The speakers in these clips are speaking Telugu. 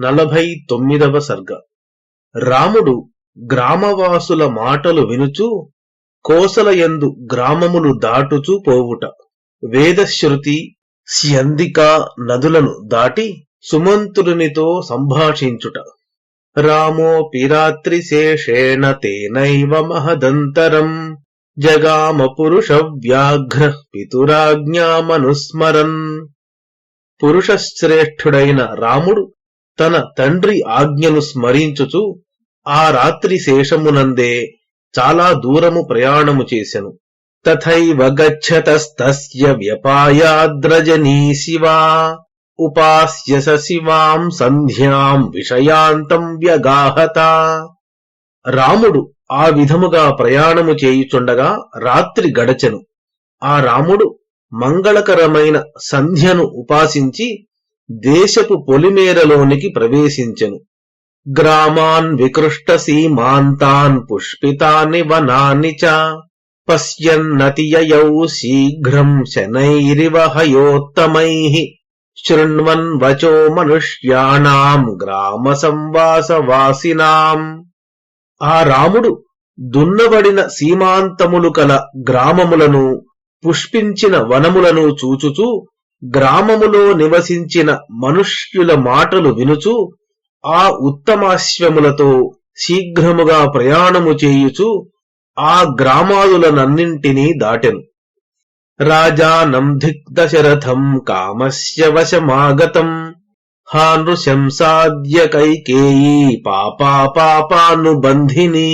నలభై తొమ్మిదవ సర్గ. రాముడు గ్రామవాసుల మాటలు వినుచూ కోసలయందు గ్రామములు దాటుచూ పోవుట. వేదశ్రుతి స్యందిక నదులను దాటి సుమంతురునితో సంభాషించుట. రామోऽपि రాత్రిశేషేణ తేనైవ మహదంతరం. జగామ పురుషవ్యాఘ్ర పితురాజ్ఞామనుస్మరన్ పురుషశ్రేష్ఠుడైన రాముడు తన తండ్రి ఆజ్ఞను స్మరించుచు ఆ రాత్రి శేషమునందే చాలా దూరము ప్రయాణము చేసెను. తథైవ గచ్చతస్తస్య వ్యపాయాద్రజనీ శివా ఉపాస్య శివాం సంధ్యాం విషయాంతం వ్యగాహత. రాముడు ఆ విధముగా ప్రయాణము చేయుచుండగా రాత్రి గడచెను. ఆ రాముడు మంగళకరమైన సంధ్యను ఉపాసించి దేశపు పొలిమేరలోనికి ప్రవేశించెను. గ్రామాన్ వికృష్ట సీమాంతాన్ పుష్పితాని వనాని చ. పశ్యన్నతియయౌ శీఘ్రం శనైరివ హయోత్తమైః. శృణ్వన్ వచో మనుష్యాణాం గ్రామ సంవాసవాసినాం ఆ రాముడు దున్నబడిన సీమాంతములు కల గ్రామములను పుష్పించిన వనములను చూచుచూ గ్రామములో నివసించిన మనుష్యుల మాటలు వినుచు ఆ ఉత్తమాశ్వములతో శీఘ్రముగా ప్రయాణము చేయుచు ఆ గ్రామాదులనన్నింటినీ దాటెను. రాజానం ధిక్దశరథం కామస్య వశమాగతం హానృశంసాద్య కైకేయీ పాపా పాపానుబంధిని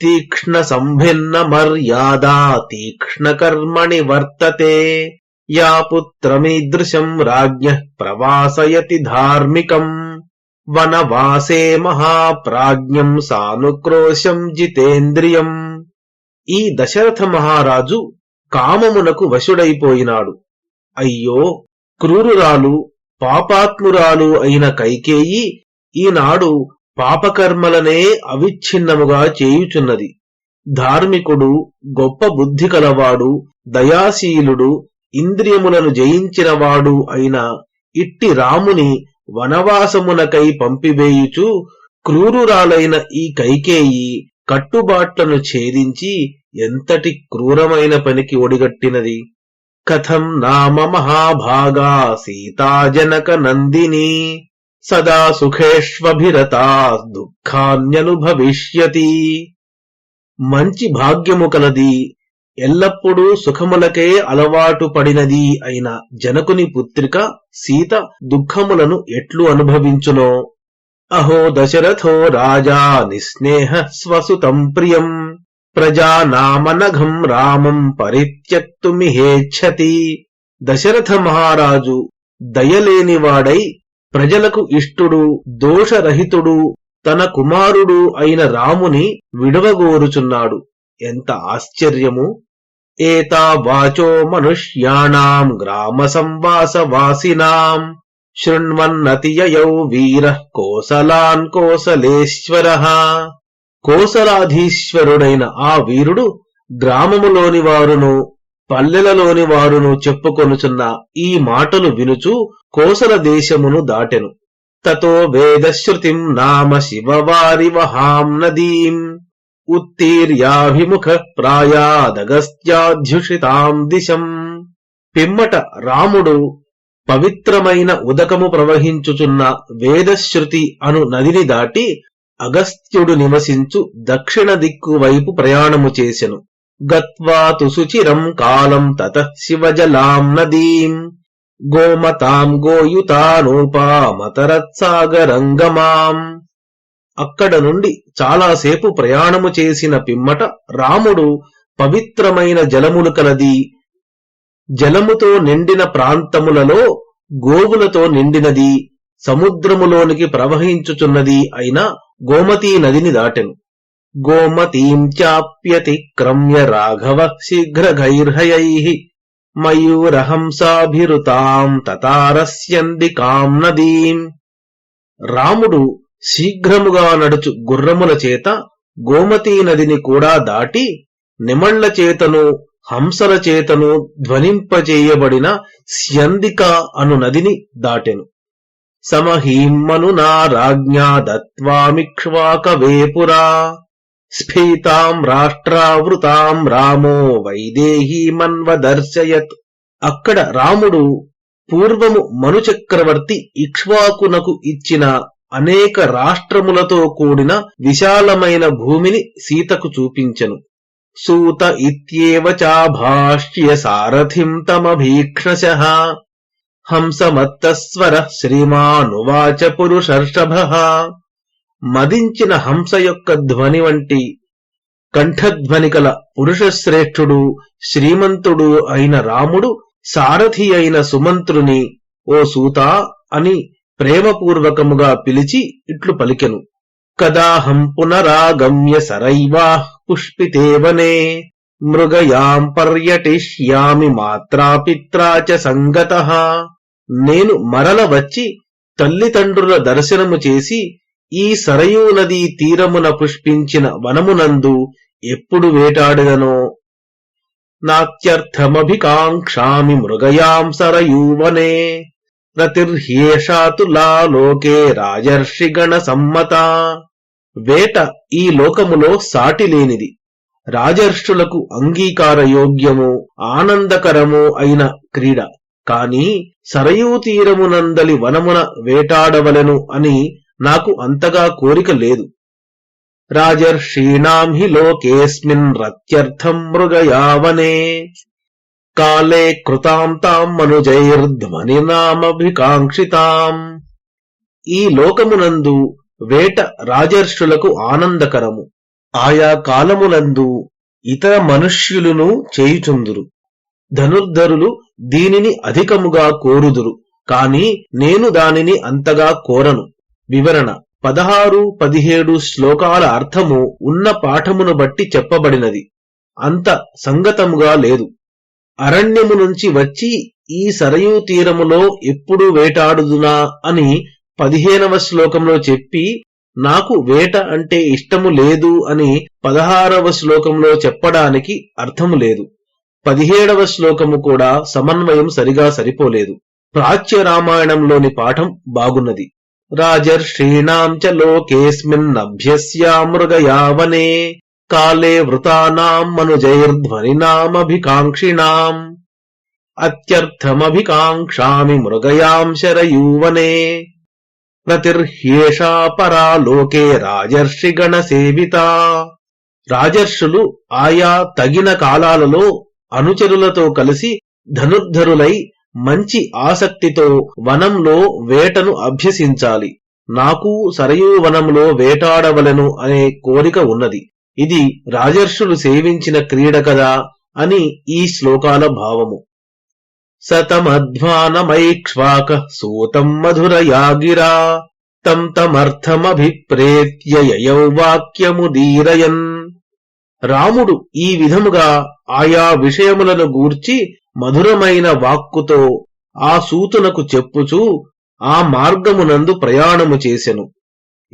తీక్ష్ణ సంభిన్న మర్యాదా తీక్ష్ణ కర్మణి వర్తతే. యా పుత్రమీదృశం రాజ్ఞ ప్రవాసయతి ధార్మికం. వనవాసే మహాప్రాజ్ఞం సానుక్రోశం జితేంద్రియం. ఈ దశరథ మహారాజు కామమునకు వశుడైపోయినాడు. అయ్యో క్రూరురాలు పాపాత్మురాలు అయిన కైకేయి ఈనాడు పాపకర్మలనే అవిచ్ఛిన్నముగా చేయుచున్నది. ధార్మికుడు గొప్ప బుద్ధి కలవాడు దయాశీలుడు ఇంద్రియములను జయించినవాడు అయిన ఇట్టి రాముని వనవాసమునకై పంపివేయుచు క్రూరురాలైన ఈ కైకేయి కట్టుబాట్లను ఛేదించి ఎంతటి క్రూరమైన పనికి ఒడిగట్టినది? కథం నామ మహాభాగా సీతాజనక నందిని సదా సుఖేష్వభిరతా దుఃఖాన్యనుభవిష్యతి మంచి భాగ్యము కలది ఎల్లప్పుడూ సుఖములకే అలవాటు పడినది అయిన జనకుని పుత్రిక సీత దుఃఖములను ఎట్లు అనుభవించునో? అహో దశరథో రాజా నిస్నేహ స్వసుతం ప్రియం. ప్రజానామనఘం రామం పరిత్యక్తుమిహేచ్ఛతి దశరథ మహారాజు దయలేనివాడై ప్రజలకు ఇష్టుడు దోషరహితుడు తన కుమారుడు అయిన రాముని విడవగోరుచున్నాడు. ఎంత ఆశ్చర్యము! ఏతా వాచో మనుష్యాణాం గ్రామ సంవాసవాసినాం శృణ్వన్నతియయౌ వీర కోసలాన్ కోసలేశ్వర కోసలాధీశ్వరుడైన ఆ వీరుడు గ్రామములోని వారును పల్లెలలోని వారును చెప్పుకొనుచున్న ఈ మాటలు వినుచు కోసల దేశమును దాటెను. తతో వేదశ్రుతిం నామ శివవారి వహాం నదీం. ఉత్తీర్యాభిముఖ ప్రాయాదగస్త్యాధ్యుషితాం దిశం. పిమ్మట రాముడు పవిత్రమైన ఉదకము ప్రవహించుచున్న వేదశ్రుతి అను నదిని దాటి అగస్త్యుడు నివసించు దక్షిణ దిక్కు వైపు ప్రయాణము చేసెను. గత్వాతు సుచిరం కాలం తత శివజలాం నదీం. గోమతాం గోయుతానూపామతరత్సాగరంగమాం. అక్కడ నుండి చాలాసేపు ప్రయాణము చేసిన పిమ్మట రాముడు పవిత్రమైన జలములు కలది జలముతో నిండిన ప్రాంతములలో గోవులతో నిండినది సముద్రములోనికి ప్రవహించుచున్నది అయిన గోమతీ నదిని దాటెను. గోమతీం చాప్యతిక్రమ్య రాఘవ శీఘ్రగైర్హయై మయూరహంసాభిరుతాం తతారస్యందికాం నదీం. రాముడు శీఘ్రముగా నడుచు గుర్రముల చేత గోమతీ నదిని కూడా దాటి నిమళ్ళ చేతను హంసల చేతను ధ్వనింపచేయబడిన స్యందిక అను నదిని దాటెను. సమహీమ్మనునా రాజ్ఞా దత్వామిక్ష్వాకవేపురా. స్ఫీతాం రాష్ట్రావృతాం రామో వైదేహీమన్వ దర్శయత్ అక్కడ రాముడు పూర్వము మనుచక్రవర్తి ఇక్ష్వాకునకు ఇచ్చిన అనేక రాష్ట్రములతో కూడిన విశాలమైన భూమిని సీతకు చూపించెను. సూత ఇత్యేవ చాభాష్య సారథిం తమభీక్షశ హంసమత్తస్వర శ్రీమానువాచ పురుషర్షభ. మదించిన హంస యొక్క ధ్వని వంటి కంఠధ్వని కల పురుషశ్రేష్ఠుడు శ్రీమంతుడు అయిన రాముడు సారథి అయిన సుమంత్రుని ఓ సూతా అని ప్రేమపూర్వకముగా పిలిచి ఇట్లు పలికెను. కదాహం పునరాగమ్య సరైవా పుష్పితేవనే మృగయాం పర్యటిష్యామి మాత్రాపిత్రా చ సంగత. నేను మరల వచ్చి తల్లిదండ్రుల దర్శనము చేసి ఈ సరయూ నదీ తీరమున పుష్పించిన వనమునందు ఎప్పుడు వేటాడదనో నాత్యర్థమభికాంక్షామి మృగయాం సరయూవనే. రతిర్హ్యేషాతులా లోకే రాజర్షిగణ సమ్మత. వేట ఈ లోకములో సాటిలేనిది రాజర్షులకు అంగీకార యోగ్యము ఆనందకరము అయిన క్రీడ. కాని సరయూ తీరమునందలి వనమున వేటాడవలెను అని నాకు అంతగా కోరిక లేదు. రాజర్షీణాం హి లోకేస్మిన్ రత్యర్థం మృగయావనే. కాలే కృతాం తాం మనుజైర్ధ్వనినామభికాంక్షితాం ఈ లోకమునందు వేట రాజర్షులకు ఆనందకరము. ఆయా కాలమునందు ఇతర మనుష్యులను చేయుచుందురు. ధనుర్ధరులు దీనిని అధికముగా కోరుదురు. కాని నేను దానిని అంతగా కోరను. వివరణ పదహారు పదిహేడు శ్లోకాల అర్థము ఉన్న పాఠమును బట్టి చెప్పబడినది. అంత సంగతముగా లేదు. అరణ్యము నుంచి వచ్చి ఈ సరయూ తీరములో ఎప్పుడు వేటాడుదునా అని పదిహేనవ శ్లోకంలో చెప్పి నాకు వేట అంటే ఇష్టము లేదు అని పదహారవ శ్లోకంలో చెప్పడానికి అర్థము లేదు. పదిహేడవ శ్లోకము కూడా సమన్వయం సరిగా సరిపోలేదు. ప్రాచ్య రామాయణంలోని పాఠం బాగున్నది. రాజర్షీణాం చ లోకేస్మిన్నభ్యస్యామృగయావనే కాలే వృతానాం మనుజైర్ధ్వనినామభికాంక్షిణాం అత్యర్థమభికాంక్షామి మృగయాం శరయూవనే ప్రతిర్హ్యేషా పరా లోకే రాజర్షిగణ సేవిత రాజర్షులు ఆయా తగిన కాలాలలో అనుచరులతో కలిసి ధనుర్ధరులై మంచి ఆసక్తితో వనంలో వేటను అభ్యసించాలి. నాకు సరయూ వనంలో వేటాడవలను అనే కోరిక ఉన్నది. ఇది రాజర్షులు సేవించిన క్రీడ కదా అని ఈ శ్లోకాల భావము. సతమధ్వానమైక్ష్వాక సూతం మధురయాగిరా తం తమర్థమభిప్రేత్య యయౌ వాక్యముదీరయన్ రాముడు ఈ విధముగా ఆయా విషయములను గూర్చి మధురమైన వాక్కుతో ఆ సూతునకు చెప్పుచూ ఆ మార్గమునందు ప్రయాణము చేసెను.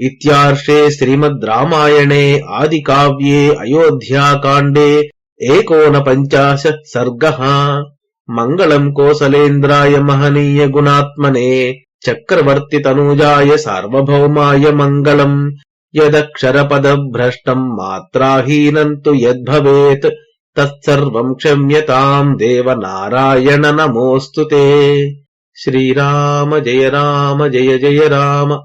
इत्यार्षे श्रीमद्रामायणे आदिकाव्ये अयोध्याकाण्डे एकोनपञ्चाशः सर्गः मङ्गलम् कोसलेन्द्राय महनीयगुणात्मने चक्रवर्तितनूजाय सार्वभौमाय मङ्गलम् यदक्षरपदभ्रष्टम् मात्राहीनम् तु यद्भवेत् तत्सर्वम् क्षम्यताम् देवनारायण नमोऽस्तु ते श्रीराम जय राम जय जय राम